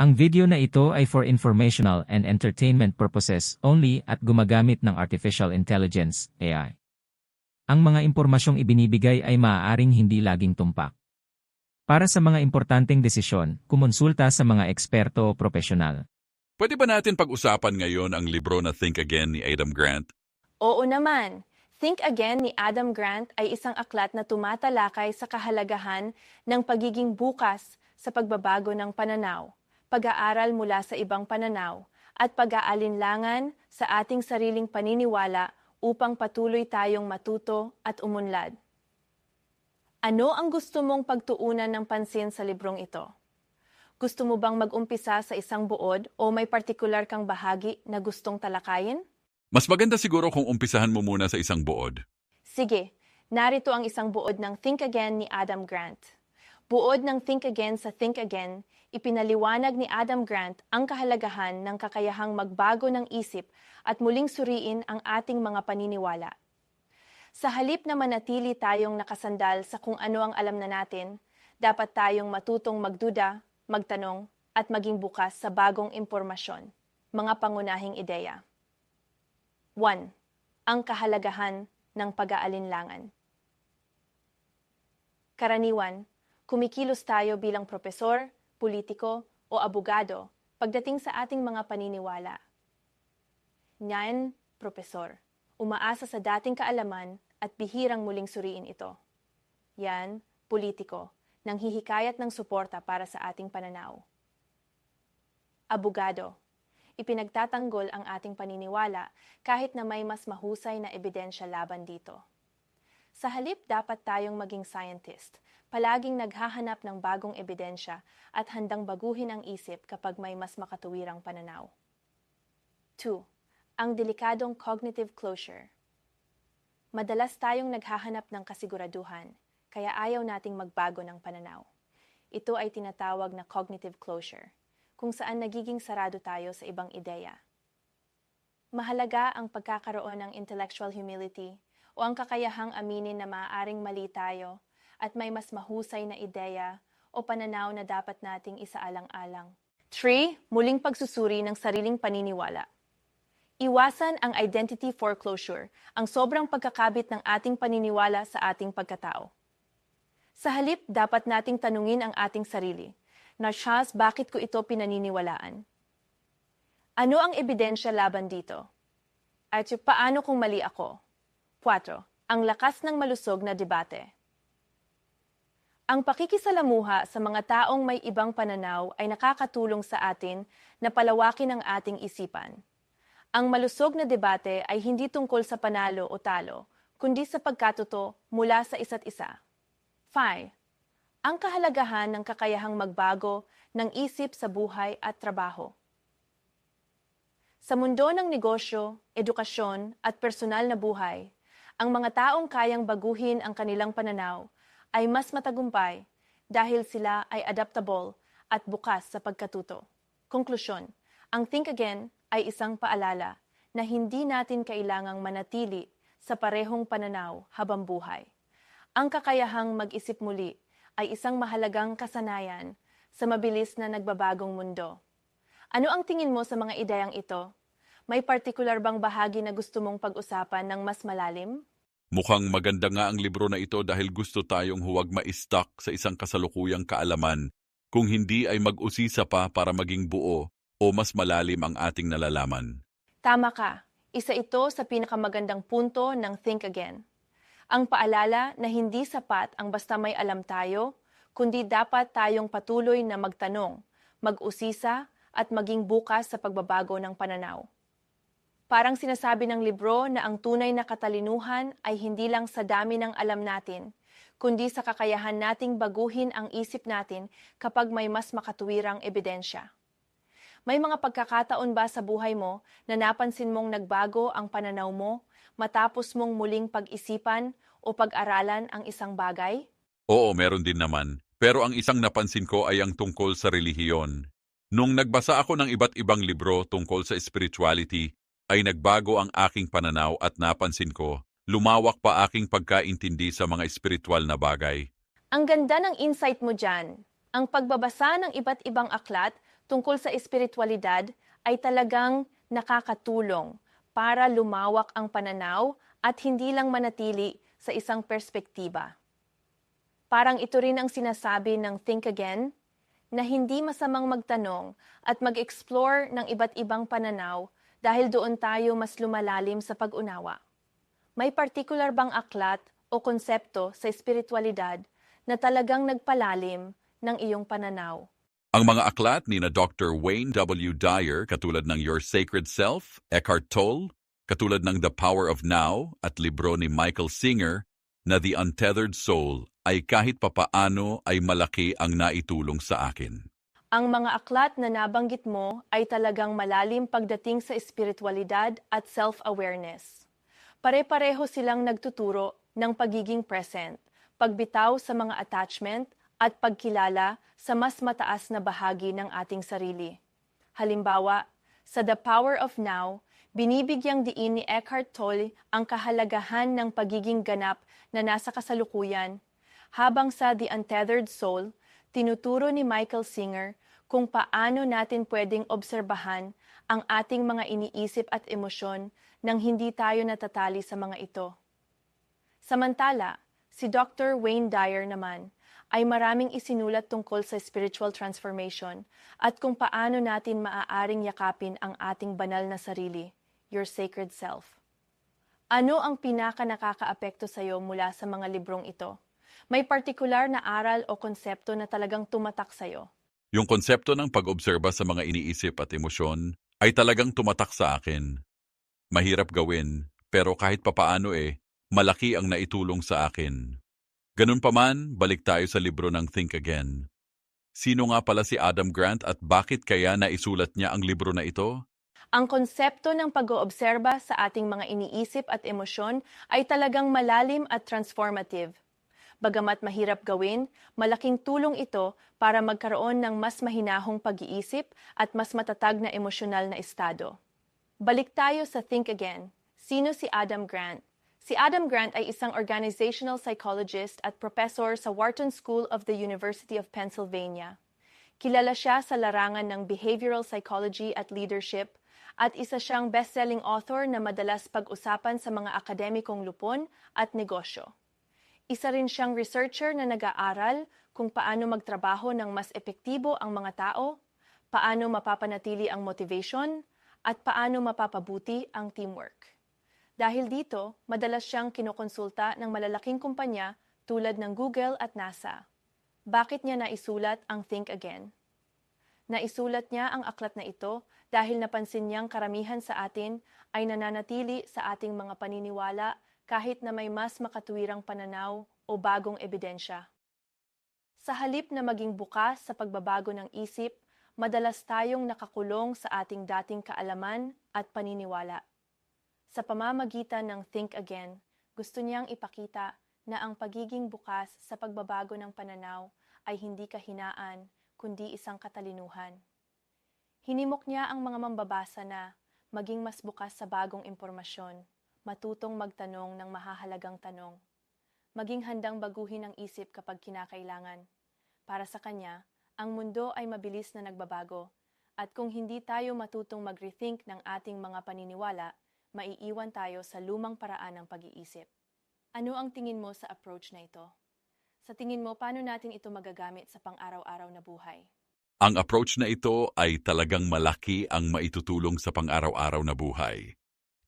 Ang video na ito ay for informational and entertainment purposes only at gumagamit ng Artificial Intelligence, AI. Ang mga impormasyong ibinibigay ay maaaring hindi laging tumpak. Para sa mga importanteng desisyon, kumonsulta sa mga eksperto o profesional. Pwede ba natin pag-usapan ngayon ang libro na Think Again ni Adam Grant? Oo naman. Think Again ni Adam Grant ay isang aklat na tumatalakay sa kahalagahan ng pagiging bukas sa pagbabago ng pananaw, pag-aaral mula sa ibang pananaw, at pag-aalinlangan sa ating sariling paniniwala upang patuloy tayong matuto at umunlad. Ano ang gusto mong pagtuunan ng pansin sa librong ito? Gusto mo bang mag-umpisa sa isang buod o may partikular kang bahagi na gustong talakayin? Mas maganda siguro kung umpisahan mo muna sa isang buod. Sige, narito ang isang buod ng Think Again ni Adam Grant. Buod ng Think Again sa Think Again, ipinaliwanag ni Adam Grant ang kahalagahan ng kakayahang magbago ng isip at muling suriin ang ating mga paniniwala. Sa halip na manatili tayong nakasandal sa kung ano ang alam na natin, dapat tayong matutong magduda, magtanong, at maging bukas sa bagong impormasyon, mga pangunahing ideya. 1. Ang kahalagahan ng pag-aalinlangan. Karaniwan, kumikilos tayo bilang propesor, politiko, o abogado pagdating sa ating mga paniniwala. Yan, propesor, umaasa sa dating kaalaman at bihirang muling suriin ito. Yan, politiko, nang hihikayat ng suporta para sa ating pananaw. Abogado, ipinagtatanggol ang ating paniniwala kahit na may mas mahusay na ebidensya laban dito. Sa halip dapat tayong maging scientist, palaging naghahanap ng bagong ebidensya at handang baguhin ang isip kapag may mas makatuwirang pananaw. 2. Ang delikadong cognitive closure. Madalas tayong naghahanap ng kasiguraduhan, kaya ayaw nating magbago ng pananaw. Ito ay tinatawag na cognitive closure kung saan nagiging sarado tayo sa ibang ideya. Mahalaga ang pagkakaroon ng intellectual humility o ang kakayahang aminin na maaaring mali tayo at may mas mahusay na ideya o pananaw na dapat nating isaalang-alang. 3. Muling pagsusuri ng sariling paniniwala. Iwasan ang identity foreclosure, ang sobrang pagkakabit ng ating paniniwala sa ating pagkatao. Sa halip, dapat nating tanungin ang ating sarili, na Shaz, bakit ko ito pinaniniwalaan? Ano ang ebidensya laban dito? At paano kung mali ako? 4. Ang lakas ng malusog na debate. Ang pakikisalamuha sa mga taong may ibang pananaw ay nakakatulong sa atin na palawakin ang ating isipan. Ang malusog na debate ay hindi tungkol sa panalo o talo, kundi sa pagkatuto mula sa isa't isa. 5. Ang kahalagahan ng kakayahang magbago ng isip sa buhay at trabaho. Sa mundo ng negosyo, edukasyon at personal na buhay, ang mga taong kayang baguhin ang kanilang pananaw ay mas matagumpay dahil sila ay adaptable at bukas sa pagkatuto. Konklusyon, ang Think Again ay isang paalala na hindi natin kailangang manatili sa parehong pananaw habang buhay. Ang kakayahang mag-isip muli ay isang mahalagang kasanayan sa mabilis na nagbabagong mundo. Ano ang tingin mo sa mga ideyang ito? May partikular bang bahagi na gusto mong pag-usapan ng mas malalim? Mukhang maganda nga ang libro na ito dahil gusto tayong huwag ma-stuck sa isang kasalukuyang kaalaman kung hindi ay mag-usisa pa para maging buo o mas malalim ang ating nalalaman. Tama ka. Isa ito sa pinakamagandang punto ng Think Again. Ang paalala na hindi sapat ang basta may alam tayo, kundi dapat tayong patuloy na magtanong, mag-usisa at maging bukas sa pagbabago ng pananaw. Parang sinasabi ng libro na ang tunay na katalinuhan ay hindi lang sa dami ng alam natin, kundi sa kakayahan nating baguhin ang isip natin kapag may mas makatuwirang ebidensya. May mga pagkakataon ba sa buhay mo na napansin mong nagbago ang pananaw mo matapos mong muling pag-isipan o pag-aralan ang isang bagay? Oo, meron din naman. Pero ang isang napansin ko ay ang tungkol sa relihiyon. Nung nagbasa ako ng iba't ibang libro tungkol sa spirituality, ay nagbago ang aking pananaw at napansin ko, lumawak pa aking pagkaintindi sa mga espiritual na bagay. Ang ganda ng insight mo dyan. Ang pagbabasa ng iba't ibang aklat tungkol sa espiritualidad ay talagang nakakatulong para lumawak ang pananaw at hindi lang manatili sa isang perspektiba. Parang ito rin ang sinasabi ng Think Again, na hindi masamang magtanong at mag-explore ng iba't ibang pananaw dahil doon tayo mas lumalalim sa pag-unawa. May particular bang aklat o konsepto sa espiritualidad na talagang nagpalalim ng iyong pananaw? Ang mga aklat ni na Dr. Wayne W. Dyer katulad ng Your Sacred Self, Eckhart Tolle, katulad ng The Power of Now at libro ni Michael Singer na The Untethered Soul ay kahit papaano ay malaki ang naitulong sa akin. Ang mga aklat na nabanggit mo ay talagang malalim pagdating sa espiritualidad at self-awareness. Pare-pareho silang nagtuturo ng pagiging present, pagbitaw sa mga attachment at pagkilala sa mas mataas na bahagi ng ating sarili. Halimbawa, sa The Power of Now, binibigyang diin ni Eckhart Tolle ang kahalagahan ng pagiging ganap na nasa kasalukuyan, habang sa The Untethered Soul, tinuturo ni Michael Singer kung paano natin pwedeng obserbahan ang ating mga iniisip at emosyon nang hindi tayo natatali sa mga ito. Samantala, si Dr. Wayne Dyer naman ay maraming isinulat tungkol sa spiritual transformation at kung paano natin maaaring yakapin ang ating banal na sarili, your sacred self. Ano ang pinaka nakakaapekto sa iyo mula sa mga librong ito? May partikular na aral o konsepto na talagang tumatak sa iyo? Yung konsepto ng pag-obserba sa mga iniisip at emosyon ay talagang tumatak sa akin. Mahirap gawin, pero kahit papaano eh, malaki ang naitulong sa akin. Ganun pa man, balik tayo sa libro ng Think Again. Sino nga pala si Adam Grant at bakit kaya naisulat niya ang libro na ito? Ang konsepto ng pag-oobserba sa ating mga iniisip at emosyon ay talagang malalim at transformative. Bagamat mahirap gawin, malaking tulong ito para magkaroon ng mas mahinahong pag-iisip at mas matatag na emosyonal na estado. Balik tayo sa Think Again. Sino si Adam Grant? Si Adam Grant ay isang organizational psychologist at professor sa Wharton School of the University of Pennsylvania. Kilala siya sa larangan ng behavioral psychology at leadership at isa siyang best-selling author na madalas pag-usapan sa mga akademikong lupon at negosyo. Isa rin siyang researcher na nag-aaral kung paano magtrabaho ng mas epektibo ang mga tao, paano mapapanatili ang motivation, at paano mapapabuti ang teamwork. Dahil dito, madalas siyang kinokonsulta ng malalaking kumpanya tulad ng Google at NASA. Bakit niya naisulat ang Think Again? Naisulat niya ang aklat na ito dahil napansin niyang karamihan sa atin ay nananatili sa ating mga paniniwala kahit na may mas makatuwirang pananaw o bagong ebidensya. Sa halip na maging bukas sa pagbabago ng isip, madalas tayong nakakulong sa ating dating kaalaman at paniniwala. Sa pamamagitan ng Think Again, gusto niyang ipakita na ang pagiging bukas sa pagbabago ng pananaw ay hindi kahinaan, kundi isang katalinuhan. Hinimok niya ang mga mambabasa na maging mas bukas sa bagong impormasyon, matutong magtanong ng mahahalagang tanong, maging handang baguhin ang isip kapag kinakailangan. Para sa kanya, ang mundo ay mabilis na nagbabago, at kung hindi tayo matutong mag-rethink ng ating mga paniniwala, maiiwan tayo sa lumang paraan ng pag-iisip. Ano ang tingin mo sa approach na ito? Sa tingin mo, paano natin ito magagamit sa pang-araw-araw na buhay? Ang approach na ito ay talagang malaki ang maitutulong sa pang-araw-araw na buhay.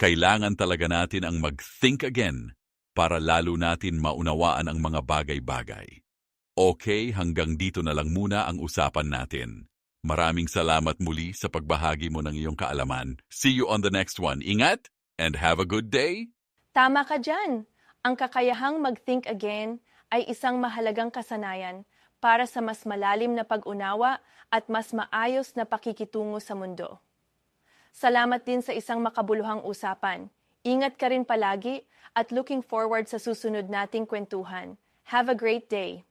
Kailangan talaga natin ang mag-think again para lalo natin maunawaan ang mga bagay-bagay. Okay, hanggang dito na lang muna ang usapan natin. Maraming salamat muli sa pagbahagi mo ng iyong kaalaman. See you on the next one. Ingat and have a good day! Tama ka dyan! Ang kakayahang mag-think again ay isang mahalagang kasanayan para sa mas malalim na pag-unawa at mas maayos na pakikitungo sa mundo. Salamat din sa isang makabuluhang usapan. Ingat ka rin palagi at looking forward sa susunod nating kwentuhan. Have a great day!